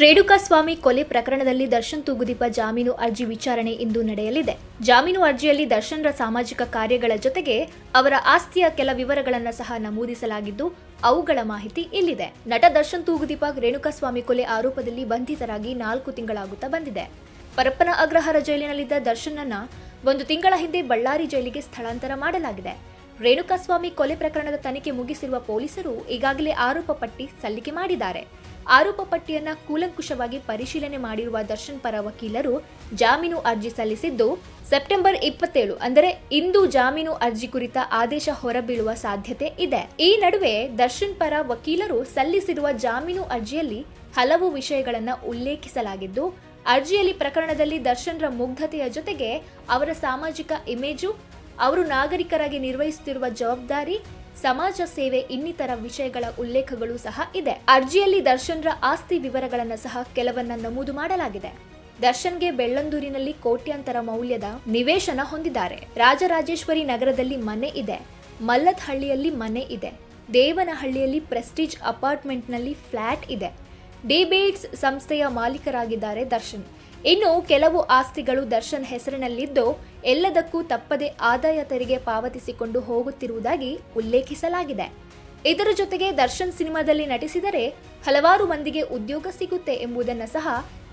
ರೇಣುಕಾಸ್ವಾಮಿ ಕೊಲೆ ಪ್ರಕರಣದಲ್ಲಿ ದರ್ಶನ್ ತೂಗುದೀಪ ಜಾಮೀನು ಅರ್ಜಿ ವಿಚಾರಣೆ ಇಂದು ನಡೆಯಲಿದೆ. ಜಾಮೀನು ಅರ್ಜಿಯಲ್ಲಿ ದರ್ಶನ್ರ ಸಾಮಾಜಿಕ ಕಾರ್ಯಗಳ ಜೊತೆಗೆ ಅವರ ಆಸ್ತಿಯ ಕೆಲ ವಿವರಗಳನ್ನು ಸಹ ನಮೂದಿಸಲಾಗಿದ್ದು, ಅವುಗಳ ಮಾಹಿತಿ ಇಲ್ಲಿದೆ. ನಟ ದರ್ಶನ್ ತೂಗುದೀಪ ರೇಣುಕಾಸ್ವಾಮಿ ಕೊಲೆ ಆರೋಪದಲ್ಲಿ ಬಂಧಿತರಾಗಿ ನಾಲ್ಕು ತಿಂಗಳಾಗುತ್ತಾ ಬಂದಿದೆ. ಪರಪ್ಪನ ಅಗ್ರಹಾರ ಜೈಲಿನಲ್ಲಿದ್ದ ದರ್ಶನ್ನನ್ನ ಒಂದು ತಿಂಗಳ ಹಿಂದೆ ಬಳ್ಳಾರಿ ಜೈಲಿಗೆ ಸ್ಥಳಾಂತರ ಮಾಡಲಾಗಿದೆ. ರೇಣುಕಾಸ್ವಾಮಿ ಕೊಲೆ ಪ್ರಕರಣದ ತನಿಖೆ ಮುಗಿಸಿರುವ ಪೊಲೀಸರು ಈಗಾಗಲೇ ಆರೋಪ ಪಟ್ಟಿ ಸಲ್ಲಿಕೆ ಮಾಡಿದ್ದಾರೆ. ಆರೋಪ ಪಟ್ಟಿಯನ್ನ ಕೂಲಂಕುಷವಾಗಿ ಪರಿಶೀಲನೆ ಮಾಡಿರುವ ದರ್ಶನ್ ಪರ ವಕೀಲರು ಜಾಮೀನು ಅರ್ಜಿ ಸಲ್ಲಿಸಿದ್ದು, ಸೆಪ್ಟೆಂಬರ್ ಇಪ್ಪತ್ತೇಳು ಅಂದರೆ ಇಂದು ಜಾಮೀನು ಅರ್ಜಿ ಕುರಿತ ಆದೇಶ ಹೊರಬೀಳುವ ಸಾಧ್ಯತೆ ಇದೆ. ಈ ನಡುವೆ ದರ್ಶನ್ ಪರ ವಕೀಲರು ಸಲ್ಲಿಸಿರುವ ಜಾಮೀನು ಅರ್ಜಿಯಲ್ಲಿ ಹಲವು ವಿಷಯಗಳನ್ನು ಉಲ್ಲೇಖಿಸಲಾಗಿದ್ದು, ಅರ್ಜಿಯಲ್ಲಿ ಪ್ರಕರಣದಲ್ಲಿ ದರ್ಶನ್ರ ಮುಗ್ಧತೆಯ ಜೊತೆಗೆ ಅವರ ಸಾಮಾಜಿಕ ಇಮೇಜು ಅವರು ನಾಗರಿಕರಾಗಿ ನಿರ್ವಹಿಸುತ್ತಿರುವ ಜವಾಬ್ದಾರಿ, ಸಮಾಜ ಸೇವೆ, ಇನ್ನಿತರ ವಿಷಯಗಳ ಉಲ್ಲೇಖಗಳು ಸಹ ಇದೆ. ಅರ್ಜಿಯಲ್ಲಿ ದರ್ಶನ್ರ ಆಸ್ತಿ ವಿವರಗಳನ್ನು ಸಹ ಕೆಲವನ್ನ ನಮೂದು ಮಾಡಲಾಗಿದೆ. ದರ್ಶನ್ಗೆ ಬೆಳ್ಳಂದೂರಿನಲ್ಲಿ ಕೋಟ್ಯಾಂತರ ಮೌಲ್ಯದ ನಿವೇಶನ ಹೊಂದಿದ್ದಾರೆ. ರಾಜರಾಜೇಶ್ವರಿ ನಗರದಲ್ಲಿ ಮನೆ ಇದೆ. ಮಲ್ಲತ್ಹಳ್ಳಿಯಲ್ಲಿ ಮನೆ ಇದೆ. ದೇವನಹಳ್ಳಿಯಲ್ಲಿ ಪ್ರೆಸ್ಟೀಜ್ ಅಪಾರ್ಟ್ಮೆಂಟ್ನಲ್ಲಿ ಫ್ಲಾಟ್ ಇದೆ. ಡಿಬೇಟ್ಸ್ ಸಂಸ್ಥೆಯ ಮಾಲೀಕರಾಗಿದ್ದಾರೆ ದರ್ಶನ್. ಇನ್ನು ಕೆಲವು ಆಸ್ತಿಗಳು ದರ್ಶನ್ ಹೆಸರಿನಲ್ಲಿದ್ದು ಎಲ್ಲದಕ್ಕೂ ತಪ್ಪದೆ ಆದಾಯ ತೆರಿಗೆ ಪಾವತಿಸಿಕೊಂಡು ಹೋಗುತ್ತಿರುವುದಾಗಿ ಉಲ್ಲೇಖಿಸಲಾಗಿದೆ. ಇದರ ಜೊತೆಗೆ ದರ್ಶನ್ ಸಿನಿಮಾದಲ್ಲಿ ನಟಿಸಿದರೆ ಹಲವಾರು ಮಂದಿಗೆ ಉದ್ಯೋಗ ಸಿಗುತ್ತೆ ಎಂಬುದನ್ನು ಸಹ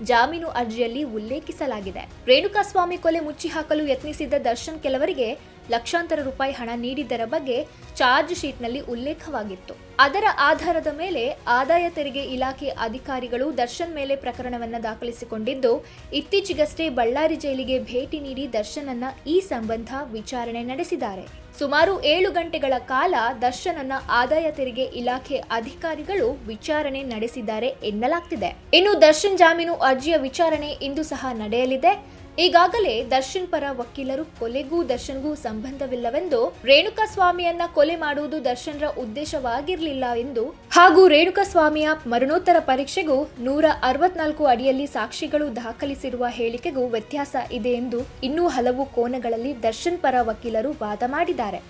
ಜಾಮೀನು ಅರ್ಜಿಯಲ್ಲಿ ಉಲ್ಲೇಖಿಸಲಾಗಿದೆ. ರೇಣುಕಾಸ್ವಾಮಿ ಕೊಲೆ ಮುಚ್ಚಿ ಹಾಕಲು ಯತ್ನಿಸಿದ್ದ ದರ್ಶನ್ ಕೆಲವರಿಗೆ ಲಕ್ಷಾಂತರ ರೂಪಾಯಿ ಹಣ ನೀಡಿದ್ದರ ಬಗ್ಗೆ ಚಾರ್ಜ್ ಶೀಟ್ನಲ್ಲಿ ಉಲ್ಲೇಖವಾಗಿತ್ತು. ಅದರ ಆಧಾರದ ಮೇಲೆ ಆದಾಯ ತೆರಿಗೆ ಇಲಾಖೆ ಅಧಿಕಾರಿಗಳು ದರ್ಶನ್ ಮೇಲೆ ಪ್ರಕರಣವನ್ನ ದಾಖಲಿಸಿಕೊಂಡಿದ್ದು, ಇತ್ತೀಚೆಗಷ್ಟೇ ಬಳ್ಳಾರಿ ಜೈಲಿಗೆ ಭೇಟಿ ನೀಡಿ ದರ್ಶನನ್ನ ಈ ಸಂಬಂಧ ವಿಚಾರಣೆ ನಡೆಸಿದ್ದಾರೆ. ಸುಮಾರು ಏಳು ಗಂಟೆಗಳ ಕಾಲ ದರ್ಶನನ್ನ ಆದಾಯ ತೆರಿಗೆ ಇಲಾಖೆ ಅಧಿಕಾರಿಗಳು ವಿಚಾರಣೆ ನಡೆಸಿದ್ದಾರೆ ಎನ್ನಲಾಗ್ತಿದೆ. ಇನ್ನು ದರ್ಶನ್ ಜಾಮೀನು ಅರ್ಜಿಯ ವಿಚಾರಣೆ ಇಂದು ಸಹ ನಡೆಯಲಿದೆ. ಈಗಾಗಲೇ ದರ್ಶನ್ ಪರ ವಕೀಲರು ಕೊಲೆಗೂ ದರ್ಶನ್ಗೂ ಸಂಬಂಧವಿಲ್ಲವೆಂದು ರೇಣುಕಾಸ್ವಾಮಿಯನ್ನ ಕೊಲೆ ಮಾಡುವುದು ದರ್ಶನ್ರ ಉದ್ದೇಶವಾಗಿರಲಿಲ್ಲ ಎಂದು ಹಾಗೂ ರೇಣುಕಾಸ್ವಾಮಿಯ ಮರಣೋತ್ತರ ಪರೀಕ್ಷೆಗೂ ನೂರ ಅರವತ್ನಾಲ್ಕು ಅಡಿಯಲ್ಲಿ ಸಾಕ್ಷಿಗಳು ದಾಖಲಿಸಿರುವ ಹೇಳಿಕೆಗೂ ವ್ಯತ್ಯಾಸ ಇದೆ ಎಂದು ಇನ್ನೂ ಹಲವು ಕೋನಗಳಲ್ಲಿ ದರ್ಶನ್ ಪರ ವಕೀಲರು ವಾದ ಮಾಡಿದ್ದಾರೆ.